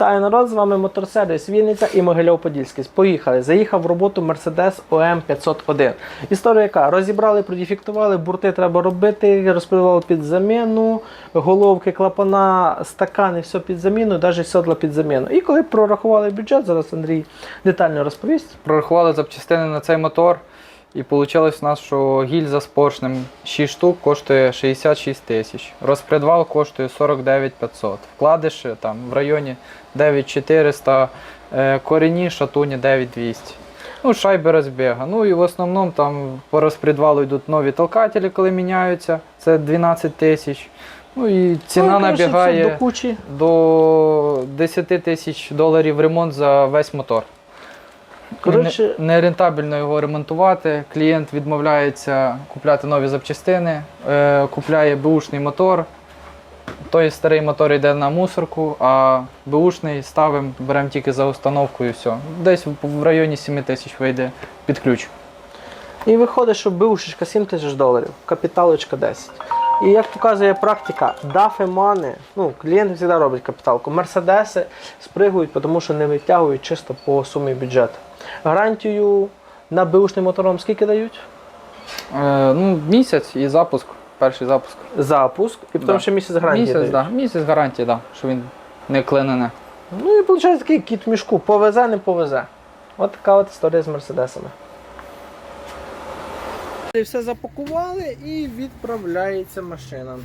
Вітаю народ, з вами Моторсервіс Вінниця і Могильов-Подільський. Поїхали. Заїхав в роботу Mercedes OM 501. Історія яка? Розібрали, продефектували, бурти треба робити, розпилювали під заміну, головки, клапана, стакани, все під заміну, навіть сідла під заміну. І коли прорахували бюджет, зараз Андрій детально розповість. Прорахували запчастини на цей мотор, і вийшло в нас, що гільза з поршнем 6 штук коштує 66 тисяч. Розпредвал коштує 49 500. Вкладиші там в районі 9400, е, корені шатуні 9200. Ну, шайби розбіга. Ну і в основному там по розпредвалу йдуть нові толкателі, коли міняються. Це 12 тисяч. Ну і ціна Ну, набігає До до 10 тисяч доларів ремонт за весь мотор. Коротше, Не, нерентабельно його ремонтувати. Клієнт відмовляється купляти нові запчастини, е, купляє бушний мотор. Той старий мотор йде на мусорку, а бушний ставимо, беремо тільки за установку і все. Десь в, районі 7 тисяч вийде під ключ. І виходить, що бившишка 7 тисяч доларів, капіталочка 10. І як показує практика, дафи мани, ну, клієнти завжди роблять капіталку. Мерседеси спригують, тому що не витягують чисто по сумі бюджету. Гарантію на беушним мотором скільки дають? Е, ну, місяць і запуск, перший запуск. Запуск, і потім Да. ще місяць гарантії місяць, да, місяць гарантії, да, що він не клинене. Ну і виходить такий кіт в мішку. Повезе, не повезе. От така от історія з мерседесами. Все запакували і відправляється машина.